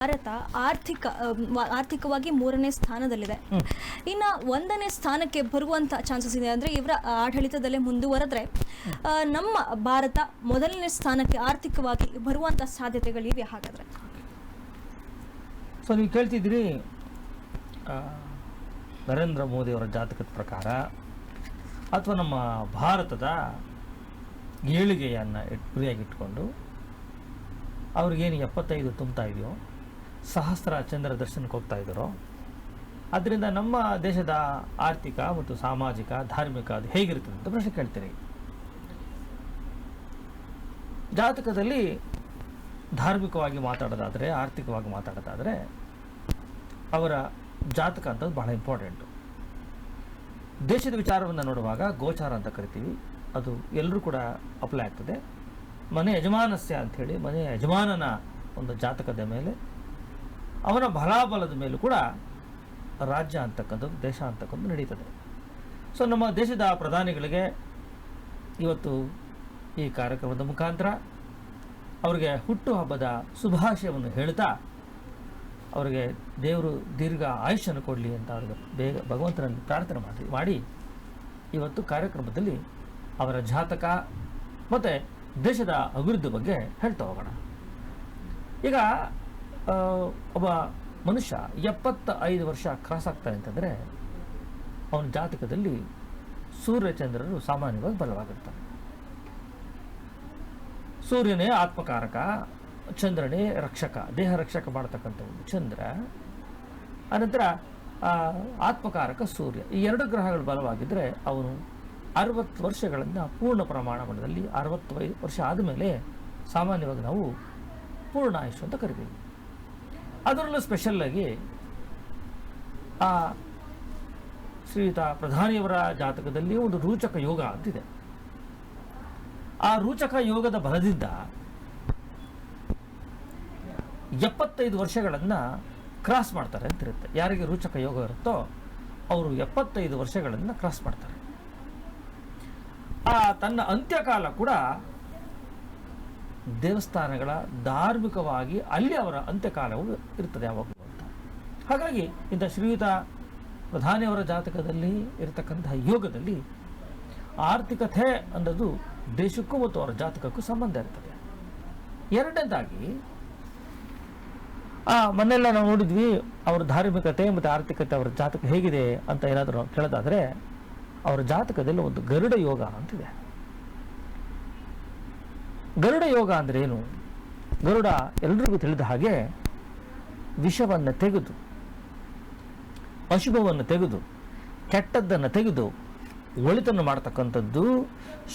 ಭಾರತ ಆರ್ಥಿಕ ಆರ್ಥಿಕವಾಗಿ ಮೂರನೇ ಸ್ಥಾನದಲ್ಲಿದೆ. ಇನ್ನು ಒಂದನೇ ಸ್ಥಾನಕ್ಕೆ ಬರುವಂತ ಚಾನ್ಸಸ್ ಇದೆ ಅಂದ್ರೆ ಇವರ ಆಡಳಿತದಲ್ಲೇ ಮುಂದುವರೆದ್ರೆ ನಮ್ಮ ಭಾರತ ಮೊದಲನೇ ಸ್ಥಾನಕ್ಕೆ ಆರ್ಥಿಕವಾಗಿ ಬರುವಂತ ಸಾಧ್ಯತೆಗಳಿವೆ ಹಾಗಾದರೆ. ಸೊ ನೀವು ಕೇಳ್ತಿದ್ರಿ ನರೇಂದ್ರ ನರೇಂದ್ರ ಮೋದಿಯವರ ಜಾತಕದ ಪ್ರಕಾರ ಅಥವಾ ನಮ್ಮ ಭಾರತದ ಏಳಿಗೆಯನ್ನು ಇಟ್ ಗುರಿಯಾಗಿಟ್ಕೊಂಡು ಅವ್ರಿಗೇನು ಎಪ್ಪತ್ತೈದು ತುಂಬ್ತಾ ಇದೆಯೋ ಸಹಸ್ರ ಚಂದ್ರ ದರ್ಶನಕ್ಕೆ ಹೋಗ್ತಾ ಇದ್ದರು. ಅದರಿಂದ ನಮ್ಮ ದೇಶದ ಆರ್ಥಿಕ ಮತ್ತು ಸಾಮಾಜಿಕ, ಧಾರ್ಮಿಕ ಅದು ಹೇಗಿರುತ್ತದೆ ಅಂತ ಪ್ರಶ್ನೆ ಕೇಳ್ತೀರಿ. ಜಾತಕದಲ್ಲಿ ಧಾರ್ಮಿಕವಾಗಿ ಮಾತಾಡೋದಾದರೆ, ಆರ್ಥಿಕವಾಗಿ ಮಾತಾಡೋದಾದರೆ, ಅವರ ಜಾತಕ ಅಂತದ್ದು ಬಹಳ ಇಂಪಾರ್ಟೆಂಟು ದೇಶದ ವಿಚಾರವನ್ನು ನೋಡುವಾಗ ಗೋಚಾರ ಅಂತ ಕರಿತೀವಿ. ಅದು ಎಲ್ಲರೂ ಕೂಡ ಅಪ್ಲೈ ಆಗ್ತದೆ. ಮನೆ ಯಜಮಾನಸ್ಯ ಅಂಥೇಳಿ ಮನೆ ಯಜಮಾನನ ಒಂದು ಜಾತಕದ ಮೇಲೆ ಅವನ ಬಲಾಬಲದ ಮೇಲೂ ಕೂಡ ರಾಜ್ಯ ಅಂತಕ್ಕಂಥದ್ದು, ದೇಶ ಅಂತಕ್ಕಂಥದ್ದು ನಡೀತದೆ. ಸೊ ನಮ್ಮ ದೇಶದ ಪ್ರಧಾನಿಗಳಿಗೆ ಇವತ್ತು ಈ ಕಾರ್ಯಕ್ರಮದ ಮುಖಾಂತರ ಅವರಿಗೆ ಹುಟ್ಟುಹಬ್ಬದ ಶುಭಾಶಯವನ್ನು ಹೇಳ್ತಾ ಅವರಿಗೆ ದೇವರು ದೀರ್ಘ ಆಯುಷ್ಯನ್ನು ಕೊಡಲಿ ಅಂತ ಅವ್ರಿಗೆ ಬೇಗ ಭಗವಂತನಲ್ಲಿ ಪ್ರಾರ್ಥನೆ ಮಾಡಿ ಮಾಡಿ ಇವತ್ತು ಕಾರ್ಯಕ್ರಮದಲ್ಲಿ ಅವರ ಜಾತಕ ಮತ್ತು ದೇಶದ ಅಭಿವೃದ್ಧಿ ಬಗ್ಗೆ ಹೇಳ್ತಾ ಹೋಗೋಣ. ಈಗ ಒಬ್ಬ ಮನುಷ್ಯ ಎಪ್ಪತ್ತ ಐದು ವರ್ಷ ಕ್ರಾಸ್ ಆಗ್ತಾನೆ ಅಂತಂದರೆ ಅವನ ಜಾತಕದಲ್ಲಿ ಸೂರ್ಯಚಂದ್ರರು ಸಾಮಾನ್ಯವಾಗಿ ಬಲವಾಗಿರ್ತಾರೆ. ಸೂರ್ಯನೇ ಆತ್ಮಕಾರಕ, ಚಂದ್ರನೇ ರಕ್ಷಕ, ದೇಹ ರಕ್ಷಕ ಮಾಡತಕ್ಕಂಥ ಚಂದ್ರ. ಅನಂತರ ಆತ್ಮಕಾರಕ ಸೂರ್ಯ. ಈ ಎರಡು ಗ್ರಹಗಳು ಬಲವಾಗಿದ್ದರೆ ಅವನು ಅರವತ್ತು ವರ್ಷಗಳನ್ನು ಪೂರ್ಣ ಪ್ರಮಾಣದಲ್ಲಿ ಅರವತ್ತು ವರ್ಷ ಆದಮೇಲೆ ಸಾಮಾನ್ಯವಾಗಿ ನಾವು ಪೂರ್ಣ ಆಯುಷ್ ಅಂತ ಕರಿತೀವಿ. ಅದರಲ್ಲೂ ಸ್ಪೆಷಲ್ಲಾಗಿ ಆ ಶ್ರೀಯುತ ಪ್ರಧಾನಿಯವರ ಜಾತಕದಲ್ಲಿ ಒಂದು ರೂಚಕ ಯೋಗ ಅಂತಿದೆ. ಆ ರೂಚಕ ಯೋಗದ ಬಲದಿಂದ ಎಪ್ಪತ್ತೈದು ವರ್ಷಗಳನ್ನು ಕ್ರಾಸ್ ಮಾಡ್ತಾರೆ ಅಂತಿರುತ್ತೆ. ಯಾರಿಗೆ ರೂಚಕ ಯೋಗ ಇರುತ್ತೋ ಅವರು ಎಪ್ಪತ್ತೈದು ವರ್ಷಗಳನ್ನು ಕ್ರಾಸ್ ಮಾಡ್ತಾರೆ. ಆ ತನ್ನ ಅಂತ್ಯಕಾಲ ಕೂಡ ದೇವಸ್ಥಾನಗಳ ಧಾರ್ಮಿಕವಾಗಿ ಅಲ್ಲಿ ಅವರ ಅಂತ್ಯಕಾಲವು ಇರ್ತದೆ ಯಾವಾಗಲೂ ಅಂತ. ಹಾಗಾಗಿ ಇಂಥ ಶ್ರೀಯುತ ಪ್ರಧಾನಿಯವರ ಜಾತಕದಲ್ಲಿ ಇರತಕ್ಕಂತಹ ಯೋಗದಲ್ಲಿ ಆರ್ಥಿಕತೆ ಅನ್ನೋದು ದೇಶಕ್ಕೂ ಮತ್ತು ಅವರ ಜಾತಕಕ್ಕೂ ಸಂಬಂಧ ಇರ್ತದೆ. ಎರಡನೇದಾಗಿ, ಆ, ಮೊನ್ನೆಲ್ಲ ನಾವು ನೋಡಿದ್ವಿ ಅವರ ಧಾರ್ಮಿಕತೆ ಮತ್ತು ಆರ್ಥಿಕತೆ ಅವರ ಜಾತಕ ಹೇಗಿದೆ ಅಂತ ಏನಾದರೂ ಕೇಳೋದಾದರೆ, ಅವರ ಜಾತಕದಲ್ಲಿ ಒಂದು ಗರುಡ ಯೋಗ ಅಂತಿದೆ. ಗರುಡ ಯೋಗ ಅಂದರೆ ಏನು? ಗರುಡ ಎಲ್ರಿಗೂ ತಿಳಿದ ಹಾಗೆ ವಿಷವನ್ನು ತೆಗೆದು, ಅಶುಭವನ್ನು ತೆಗೆದು, ಕೆಟ್ಟದ್ದನ್ನು ತೆಗೆದು, ಒಳಿತನ್ನು ಮಾಡ್ತಕ್ಕಂಥದ್ದು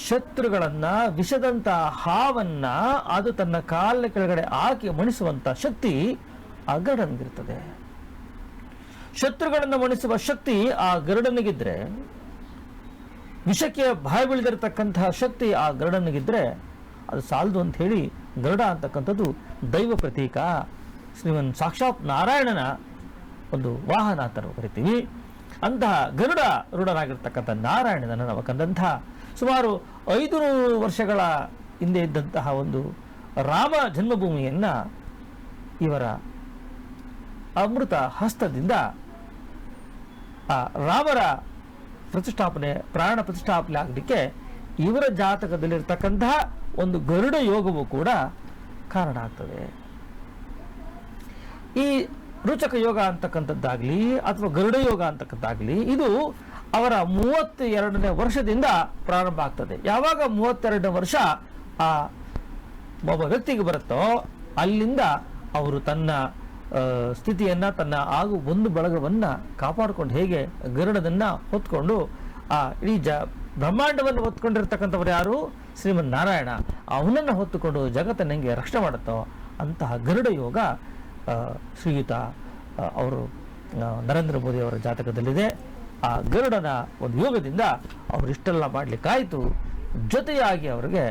ಶತ್ರುಗಳನ್ನು ವಿಷದಂಥ ಹಾವನ್ನ ಅದು ತನ್ನ ಕಾಲ ಕೆಳಗಡೆ ಹಾಕಿ ಮಣಿಸುವಂಥ ಶಕ್ತಿ ಆ ಗರುಡನಿಗಿರ್ತದೆ ಶತ್ರುಗಳನ್ನು ಮಣಿಸುವ ಶಕ್ತಿ ಆ ಗರುಡನಿಗಿದ್ರೆ, ವಿಷಕ್ಕೆ ಬಾಯಿ ಬೀಳದಿರತಕ್ಕಂತಹ ಶಕ್ತಿ ಆ ಗರುಡನಿಗಿದ್ರೆ ಅದು ಸಾಲದು ಅಂತ ಹೇಳಿ ಗರುಡ ಅಂತಕ್ಕಂಥದ್ದು ದೈವ ಪ್ರತೀಕ. ಶ್ರೀಮನ್ ಸಾಕ್ಷಾತ್ ನಾರಾಯಣನ ಒಂದು ವಾಹನ ಅಂತ ನಾವು ಕರಿತೀವಿ. ಅಂತಹ ಗರುಡ ರೂಢನಾಗಿರ್ತಕ್ಕಂಥ ನಾರಾಯಣನ ನಾವು ಕಂಡಂತಹ ಸುಮಾರು ಐದು ನೂರು ವರ್ಷಗಳ ಹಿಂದೆ ಇದ್ದಂತಹ ಒಂದು ರಾಮ ಜನ್ಮಭೂಮಿಯನ್ನು ಇವರ ಅಮೃತ ಹಸ್ತದಿಂದ ಆ ರಾಮರ ಪ್ರತಿಷ್ಠಾಪನೆ, ಪ್ರಾಣ ಪ್ರತಿಷ್ಠಾಪನೆ ಆಗಲಿಕ್ಕೆ ಇವರ ಜಾತಕದಲ್ಲಿರ್ತಕ್ಕಂತಹ ಒಂದು ಗರುಡ ಯೋಗವು ಕೂಡ ಕಾರಣ ಆಗ್ತದೆ. ಈ ರುಚಕ ಯೋಗ ಅಂತಕ್ಕಂಥದ್ದಾಗಲಿ ಅಥವಾ ಗರುಡ ಯೋಗ ಅಂತಕ್ಕಂಥದ್ದಾಗಲಿ ಇದು ಅವರ ಮೂವತ್ತ ಎರಡನೇ ವರ್ಷದಿಂದ ಪ್ರಾರಂಭ ಆಗ್ತದೆ. ಯಾವಾಗ ಮೂವತ್ತೆರಡನೇ ವರ್ಷ ಆ ಒಬ್ಬ ವ್ಯಕ್ತಿಗೆ ಬರುತ್ತೋ ಅಲ್ಲಿಂದ ಅವರು ತನ್ನ ಸ್ಥಿತಿಯನ್ನ, ತನ್ನ ಆಗು ಒಂದು ಬಳಗವನ್ನ ಕಾಪಾಡಿಕೊಂಡು ಹೇಗೆ ಗರುಡದನ್ನ ಹೊತ್ಕೊಂಡು, ಆ, ಇಡೀ ಜ ಬ್ರಹ್ಮಾಂಡವನ್ನು ಹೊತ್ಕೊಂಡಿರ್ತಕ್ಕಂಥವ್ರು ಯಾರು? ಶ್ರೀಮನ್ ನಾರಾಯಣ ಅವನನ್ನು ಹೊತ್ತುಕೊಂಡು ಜಗತ್ತನ್ನು ಹೆಂಗೆ ರಕ್ಷಣೆ ಮಾಡುತ್ತೋ ಅಂತಹ ಗರುಡ ಯೋಗ ಶ್ರೀಯುತ ಅವರು ನರೇಂದ್ರ ಮೋದಿ ಅವರ ಜಾತಕದಲ್ಲಿದೆ. ಆ ಗರುಡನ ಒಂದು ಯೋಗದಿಂದ ಅವರು ಇಷ್ಟೆಲ್ಲ ಮಾಡಲಿಕ್ಕಾಯಿತು. ಜೊತೆಯಾಗಿ ಅವರಿಗೆ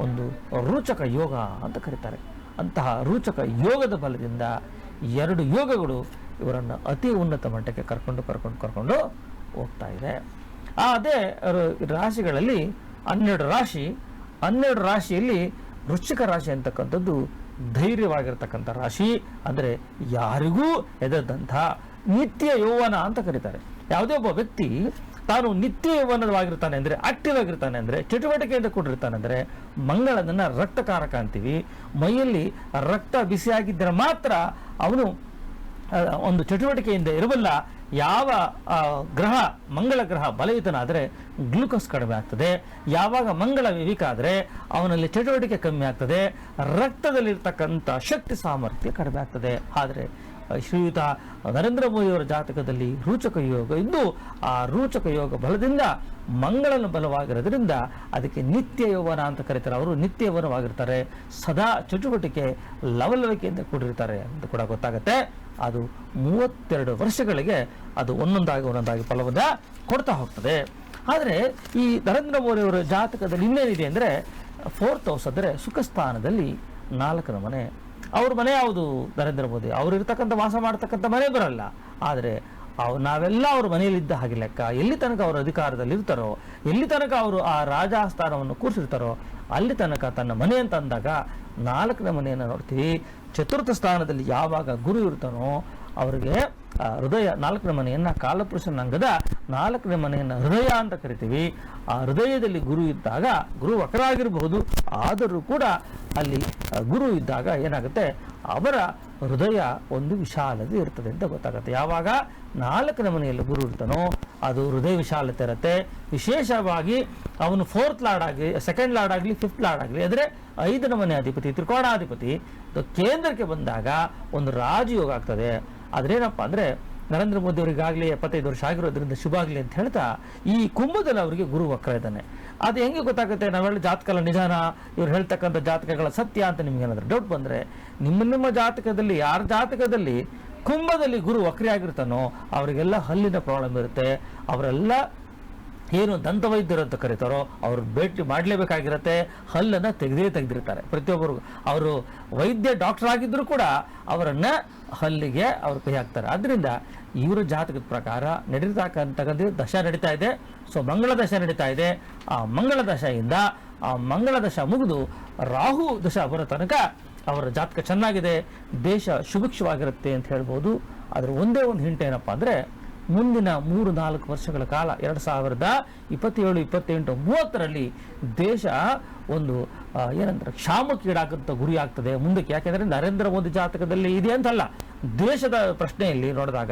ಒಂದು ರೋಚಕ ಯೋಗ ಅಂತ ಕರೀತಾರೆ. ಅಂತಹ ರೋಚಕ ಯೋಗದ ಬಲದಿಂದ ಎರಡು ಯೋಗಗಳು ಇವರನ್ನು ಅತಿ ಉನ್ನತ ಮಟ್ಟಕ್ಕೆ ಕರ್ಕೊಂಡು ಕರ್ಕೊಂಡು ಕರ್ಕೊಂಡು ಹೋಗ್ತಾ ಇದೆ. ಅದೇ ರಾಶಿಗಳಲ್ಲಿ ಹನ್ನೆರಡು ರಾಶಿ ಹನ್ನೆರಡು ರಾಶಿಯಲ್ಲಿ ವೃಶ್ಚಿಕ ರಾಶಿ ಅಂತಕ್ಕಂಥದ್ದು ಧೈರ್ಯವಾಗಿರ್ತಕ್ಕಂಥ ರಾಶಿ. ಅಂದರೆ ಯಾರಿಗೂ ಎದದಂಥ ನಿತ್ಯ ಯೌವನ ಅಂತ ಕರೀತಾರೆ. ಯಾವುದೇ ಒಬ್ಬ ವ್ಯಕ್ತಿ ತಾನು ನಿತ್ಯ ಯೌವನವಾಗಿರ್ತಾನೆ ಅಂದರೆ ಆಕ್ಟಿವ್ ಆಗಿರ್ತಾನೆ ಅಂದರೆ ಚಟುವಟಿಕೆಯಿಂದ ಕೂಡಿರ್ತಾನೆ ಅಂದರೆ ಮಂಗಳನನ್ನು ರಕ್ತಕಾರಕ ಅಂತೀವಿ. ಮೈಯಲ್ಲಿ ರಕ್ತ ಬಿಸಿಯಾಗಿದ್ದರೆ ಮಾತ್ರ ಅವನು ಒಂದು ಚಟುವಟಿಕೆಯಿಂದ ಇರಬಲ್ಲ ಯಾವ ಗ್ರಹ, ಮಂಗಳ ಗ್ರಹ ಬಲಯುತನಾದರೆ ಗ್ಲುಕೋಸ್ ಕಡಿಮೆ ಆಗ್ತದೆ. ಯಾವಾಗ ಮಂಗಳ ವಿವಿಕ ಆದರೆ ಅವನಲ್ಲಿ ಚಟುವಟಿಕೆ ಕಮ್ಮಿ ಆಗ್ತದೆ. ರಕ್ತದಲ್ಲಿರ್ತಕ್ಕಂಥ ಶಕ್ತಿ ಸಾಮರ್ಥ್ಯ ಕಡಿಮೆ ಆಗ್ತದೆ. ಆದರೆ ಶ್ರೀಯುತ ನರೇಂದ್ರ ಮೋದಿಯವರ ಜಾತಕದಲ್ಲಿ ರೂಚಕ ಯೋಗ ಇದ್ದು, ಆ ರೂಚಕ ಯೋಗ ಬಲದಿಂದ ಮಂಗಳನ ಬಲವಾಗಿರೋದ್ರಿಂದ ಅದಕ್ಕೆ ನಿತ್ಯ ಯೌವನ ಅಂತ ಕರೀತಾರೆ. ಅವರು ನಿತ್ಯ ಯೌವನವಾಗಿರ್ತಾರೆ. ಸದಾ ಚಟುವಟಿಕೆ ಲವಲವಿಕೆಯಿಂದ ಕೂಡಿರ್ತಾರೆ ಅಂತ ಕೂಡ ಗೊತ್ತಾಗುತ್ತೆ. ಅದು ಮೂವತ್ತೆರಡು ವರ್ಷಗಳಿಗೆ ಅದು ಒಂದೊಂದಾಗಿ ಒಂದೊಂದಾಗಿ ಫಲವನ್ನು ಕೊಡ್ತಾ ಹೋಗ್ತದೆ. ಆದರೆ ಈ ನರೇಂದ್ರ ಮೋದಿಯವರ ಜಾತಕದಲ್ಲಿ ಇನ್ನೇನಿದೆ ಅಂದರೆ ಫೋರ್ತ್ ಹೌಸ್ ಅಂದರೆ ಸುಖ ಸ್ಥಾನದಲ್ಲಿ ನಾಲ್ಕರ ಮನೆ. ಅವ್ರ ಮನೆ ಯಾವುದು ನರೇಂದ್ರ ಮೋದಿ? ಅವರು ಇರ್ತಕ್ಕಂಥ ವಾಸ ಮಾಡ್ತಕ್ಕಂಥ ಮನೆ ಬರಲ್ಲ. ಆದರೆ ಅವ್ ನಾವೆಲ್ಲ ಅವ್ರ ಮನೆಯಲ್ಲಿದ್ದ ಹಾಗೆ ಲೆಕ್ಕ. ಎಲ್ಲಿ ತನಕ ಅವರು ಅಧಿಕಾರದಲ್ಲಿ ಇರ್ತಾರೋ, ಎಲ್ಲಿ ತನಕ ಅವರು ಆ ರಾಜಸ್ಥಾನವನ್ನು ಕೂರಿಸಿರ್ತಾರೋ, ಅಲ್ಲಿ ತನಕ ತನ್ನ ಮನೆ ಅಂತ ಅಂದಾಗ ನಾಲ್ಕನೇ ಮನೆಯನ್ನು ನೋಡ್ತೀವಿ. ಚತುರ್ಥ ಸ್ಥಾನದಲ್ಲಿ ಯಾವಾಗ ಗುರು ಇರ್ತಾನೋ ಅವರಿಗೆ ಹೃದಯ, ನಾಲ್ಕನೇ ಮನೆಯನ್ನ ಕಾಲಪುರುಷನ ಅಂಗದ ನಾಲ್ಕನೇ ಮನೆಯನ್ನ ಹೃದಯ ಅಂತ ಕರಿತೀವಿ. ಆ ಹೃದಯದಲ್ಲಿ ಗುರು ಇದ್ದಾಗ ಗುರು ವಕ್ರಾಗಿರಬಹುದು. ಆದರೂ ಕೂಡ ಅಲ್ಲಿ ಗುರು ಇದ್ದಾಗ ಏನಾಗುತ್ತೆ? ಅವರ ಹೃದಯ ಒಂದು ವಿಶಾಲತೆ ಇರ್ತದೆ ಅಂತ ಗೊತ್ತಾಗುತ್ತೆ. ಯಾವಾಗ? ನಾಲ್ಕನೇ ಮನೆಯಲ್ಲಿ ಗುರು ಇರ್ತಾನೋ, ಅದು ಹೃದಯ ವಿಶಾಲತೆ ಇರುತ್ತೆ. ವಿಶೇಷವಾಗಿ ಅವನು ಫೋರ್ತ್ ಲಾರ್ಡ್ ಆಗಲಿ ಸೆಕೆಂಡ್ ಲಾರ್ಡ್ ಆಗಲಿ ಫಿಫ್ತ್ ಲಾರ್ಡ್ ಆಗಲಿ ಅಂದರೆ ಐದನೇ ಮನೆ ಅಧಿಪತಿ, ತ್ರಿಕೋಣಾಧಿಪತಿ. ಕೇಂದ್ರಕ್ಕೆ ಬಂದಾಗ ಒಂದು ರಾಜಯೋಗ ಆಗ್ತದೆ. ಅದ್ರೇನಪ್ಪ ಅಂದರೆ, ನರೇಂದ್ರ ಮೋದಿ ಅವರಿಗಾಗಲಿ ಎಪ್ಪತ್ತೈದು ವರ್ಷ ಆಗಿರೋದ್ರಿಂದ ಶುಭ ಆಗಲಿ ಅಂತ ಹೇಳ್ತಾ, ಈ ಕುಂಭದಲ್ಲಿ ಅವರಿಗೆ ಗುರು ವಕ್ರ ಇದ್ದಾನೆ. ಅದು ಹೆಂಗೆ ಗೊತ್ತಾಗುತ್ತೆ? ನಾವೆಲ್ಲ ಜಾತಕಗಳ ನಿಧಾನ ಇವ್ರು ಹೇಳ್ತಕ್ಕಂಥ ಜಾತಕಗಳ ಸತ್ಯ ಅಂತ ನಿಮ್ಗೆ ಏನಾದರೂ ಡೌಟ್ ಬಂದರೆ, ನಿಮ್ಮ ನಿಮ್ಮ ಜಾತಕದಲ್ಲಿ, ಯಾರ ಜಾತಕದಲ್ಲಿ ಕುಂಭದಲ್ಲಿ ಗುರು ವಕ್ರಿ ಆಗಿರ್ತಾನೋ, ಅವರಿಗೆಲ್ಲ ಹಲ್ಲಿನ ಪ್ರಾಬ್ಲಮ್ ಇರುತ್ತೆ. ಅವರೆಲ್ಲ ಏನು ದಂತವೈದ್ಯರು ಅಂತ ಕರೀತಾರೋ, ಅವ್ರು ಭೇಟಿ ಮಾಡಲೇಬೇಕಾಗಿರತ್ತೆ. ಹಲ್ಲನ್ನು ತೆಗೆದೇ ತೆಗೆದಿರ್ತಾರೆ. ಪ್ರತಿಯೊಬ್ಬರು, ಅವರು ವೈದ್ಯ ಡಾಕ್ಟರ್ ಆಗಿದ್ದರೂ ಕೂಡ ಅವರನ್ನು ಹಲ್ಲಿಗೆ ಅವ್ರು ಕೈ ಹಾಕ್ತಾರೆ. ಆದ್ದರಿಂದ ಇವರ ಜಾತಕದ ಪ್ರಕಾರ ನಡೀತಕ್ಕಂಥ ದಶ ನಡೀತಾ ಇದೆ. ಸೊ, ಮಂಗಳ ದಶ ನಡೀತಾ ಇದೆ. ಆ ಮಂಗಳ ದಶೆಯಿಂದ ಆ ಮಂಗಳ ದಶ ಮುಗಿದು ರಾಹು ದಶ ಬರೋ ತನಕ ಅವರ ಜಾತಕ ಚೆನ್ನಾಗಿದೆ, ದೇಶ ಶುಭಿಕ್ಷವಾಗಿರುತ್ತೆ ಅಂತ ಹೇಳ್ಬೋದು. ಅದರ ಒಂದೇ ಒಂದು ಹಿಂಟ್ ಏನಪ್ಪ ಅಂದರೆ, ಮುಂದಿನ ಮೂರು ನಾಲ್ಕು ವರ್ಷಗಳ ಕಾಲ, ಎರಡು ಸಾವಿರದ ಇಪ್ಪತ್ತೇಳು, ಇಪ್ಪತ್ತೆಂಟು, ಮೂವತ್ತರಲ್ಲಿ ದೇಶ ಒಂದು ಏನಂದ್ರೆ ಕ್ಷಾಮಕ್ಕೀಡಾಗಂತ ಗುರಿ ಆಗ್ತದೆ ಮುಂದಕ್ಕೆ. ಯಾಕೆಂದರೆ ನರೇಂದ್ರ ಮೋದಿ ಜಾತಕದಲ್ಲಿ ಇದೆ ಅಂತಲ್ಲ ದೇಶದ ಪ್ರಶ್ನೆಯಲ್ಲಿ ನೋಡಿದಾಗ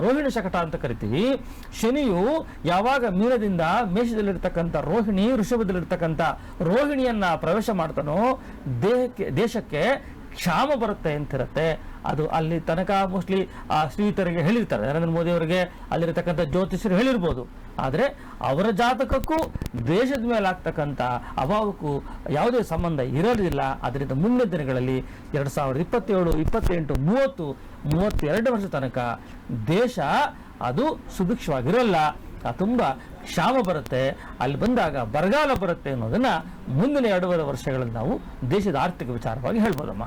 ರೋಹಿಣಿ ಶಕಟ ಅಂತ ಕರಿತೀವಿ. ಶನಿಯು ಯಾವಾಗ ಮೀನದಿಂದ ಮೇಷದಲ್ಲಿರ್ತಕ್ಕಂಥ ರೋಹಿಣಿ ಋಷಭದಲ್ಲಿರ್ತಕ್ಕಂಥ ರೋಹಿಣಿಯನ್ನ ಪ್ರವೇಶ ಮಾಡ್ತಾನೋ, ದೇಹಕ್ಕೆ, ದೇಶಕ್ಕೆ ಕ್ಷಾಮ ಬರುತ್ತೆ ಅಂತಿರುತ್ತೆ. ಅದು ಅಲ್ಲಿ ತನಕ ಮೋಸ್ಟ್ಲಿ ಆ ಸ್ನೇಹಿತರಿಗೆ ಹೇಳಿರ್ತಾರೆ. ನರೇಂದ್ರ ಮೋದಿ ಅವರಿಗೆ ಅಲ್ಲಿರತಕ್ಕಂಥ ಜ್ಯೋತಿಷರು ಹೇಳಿರ್ಬೋದು. ಆದರೆ ಅವರ ಜಾತಕಕ್ಕೂ ದೇಶದ ಮೇಲೆ ಆಗ್ತಕ್ಕಂಥ ಅಭಾವಕ್ಕೂ ಯಾವುದೇ ಸಂಬಂಧ ಇರೋದಿಲ್ಲ. ಅದರಿಂದ ಮುಂದಿನ ದಿನಗಳಲ್ಲಿ ಎರಡು ಸಾವಿರದ ಇಪ್ಪತ್ತೇಳು, ಇಪ್ಪತ್ತೆಂಟು, ಮೂವತ್ತು, ಮೂವತ್ತೆರಡು ವರ್ಷ ತನಕ ದೇಶ ಅದು ಸುಭಿಕ್ಷವಾಗಿರಲ್ಲ. ತುಂಬ ಕ್ಷಾಮ ಬರುತ್ತೆ. ಅಲ್ಲಿ ಬಂದಾಗ ಬರಗಾಲ ಬರುತ್ತೆ ಅನ್ನೋದನ್ನು ಮುಂದಿನ ಎರಡೂವರೆ ವರ್ಷಗಳಲ್ಲಿ ನಾವು ದೇಶದ ಆರ್ಥಿಕ ವಿಚಾರವಾಗಿ ಹೇಳ್ಬೋದಮ್ಮ.